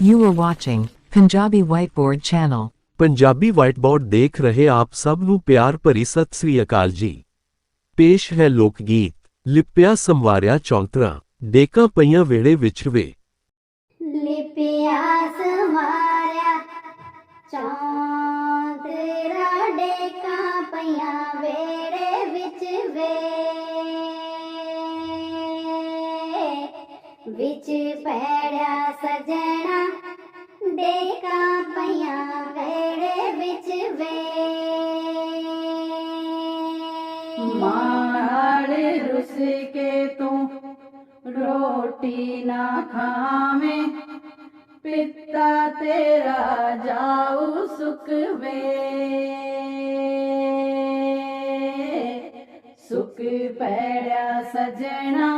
You are watching Punjabi Whiteboard channel. Punjabi whiteboard ਦੇਖ ਰਹੇ ਆਪ ਸਭ ਨੂੰ ਪਿਆਰ ਭਰੀ ਸਤਿ ਸ੍ਰੀ ਅਕਾਲ ਜੀ ਪੇਸ਼ ਹੈ ਲੋਕ ਗੀਤ ਲਿਪਿਆ ਸੰਵਾਰਿਆ ਚੌਂਤਰਾ ਡੇਕਾਂ ਪਈਆਂ ਵੇੜੇ ਵਿੱਚ ਵੇ ਲਿਪਿਆ ਸਮਾਰਿਆ ਚੌਂਤਰਾ ਡੇਕਾਂ ਪਈਆਂ ਵੇੜੇ ਵਿੱਚ ਵੇ ਵਿੱਚ ਪੈੜਿਆ ਸਜਣਾ ਡੇਕਾਂ ਪਈਆਂ ਵੇੜੇ ਵਿੱਚ ਵੇ। ਮਾੜ ਰੁਸ ਕੇ ਤੂੰ ਰੋਟੀ ਨਾ ਖਾਵੇਂ, ਪਿੱਤਾ ਤੇਰਾ ਜਾਉ ਸੁਖਵੇ ਸੁਖ ਪੈੜਿਆ ਸਜਣਾ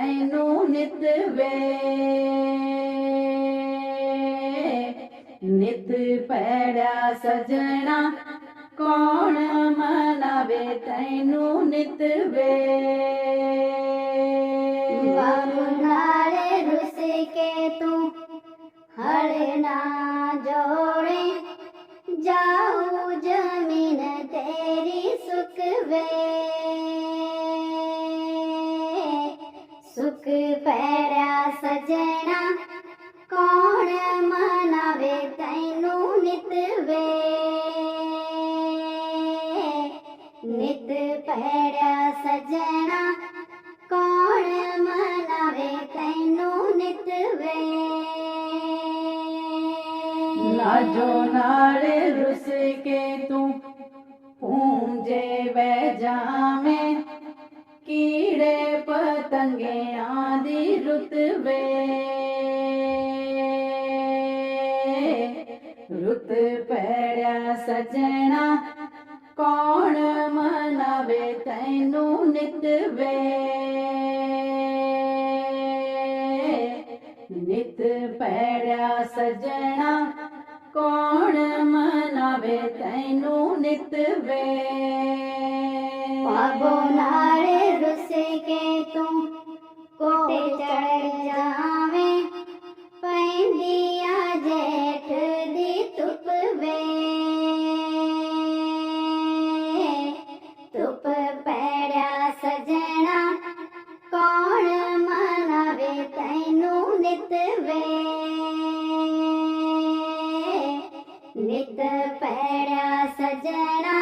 ਮਨਾਵੇ ਤੈਨੂੰ ਨਿਤ ਵੇ। ਨਿਤ ਪੈੜਿਆ ਸਜਣਾ ਕੌਣ ਮਨਾਵੇ? ਤੈਨੂੰ ਨਿਤ ਵੇ। ਬਾਬੂ ਨਾਲੇ ਰੁੱਸ ਕੇ ਤੂੰ ਹੜ ਨਾ ਜੋੜੇ। ਜਾਊ ਜ਼ਮੀਨ ਤੇਰੀ ਸੁਖ ਪੈੜਿਆ ਸਜਣਾ। ਕੌਣ ਮਨਾਵੇ ਤੈਨੂੰ ਨਿਤ ਵੇ? ਨਿਤ ਪੈੜਿਆ ਸਜਣਾ। ਕੌਣ ਮਨਾਵੇ ਤੈਨੂੰ ਨਿਤ ਵੇ? ਲਾਜੋ ਨਾਲੇ ਰੁਸ ਕੇ ਤੂੰ ਪੂੰਜੇ ਬਹਿ ਜਾਵੇਂ। ਕੀੜੇ ਪਤੰਗਿਆਂ ਦੀ ਰੁੱਤ ਵੇ ਸਜਣਾ, ਕੌਣ ਮਨਾਵੇ ਤੈਨੂੰ ਨਿਤ ਵੇ। ਨਿਤ ਪੈੜਿਆ ਸਜਣਾ, ਕੌਣ ਮਨਾਵੇ ਤੈਨੂੰ ਨਿਤ ਵੇ। ਨਾਲੇ ਨਿਤ ਪੈੜਿਆ ਸਜਣਾ,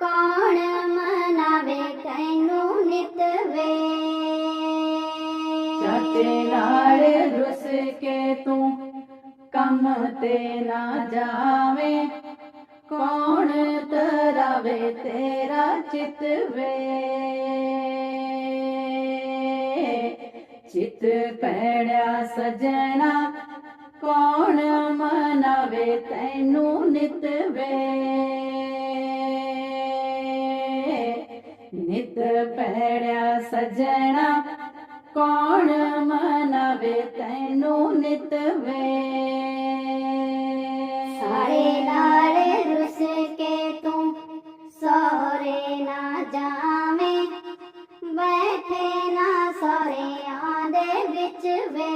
ਕੌਣ ਮਨਾਵੇ ਤੈਨੂੰ ਨਿਤ ਵੇ? ਚਾਚੇ ਨਾਲ ਰੁੱਸ ਕੇ ਤੂੰ ਕੰਮ ਤੇ ਨਾ ਜਾਵੇਂ, ਕੌਣ ਤਰਾਵੇ ਤੇਰਾ ਚਿਤ ਵੇ? ਚਿਤ ਪੈੜਿਆ ਸਜਣਾ ਕੌਣ ਮਨਾਵੇ ਤੈਨੂੰ ਨਿਤ ਵੇ? ਨਿਤ ਪੈੜਿਆ ਸਜਣਾ ਕੌਣ ਮਨਾਵੇ ਤੈਨੂੰ ਨਿਤ ਵੇ? ਸਾਰੇ ਨਾਲੇ ਰੁੱਸ ਕੇ ਤੂੰ ਸੋਰੇ ਨਾ ਜਾਵੇਂ, ਬੈਠੇ ਨਾ ਸੋਰਿਆਂ ਦੇ ਵਿੱਚ ਵੇ।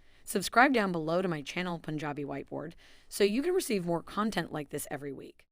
Subscribe down below to my channel, Punjabi Whiteboard, so you can receive more content like this every week.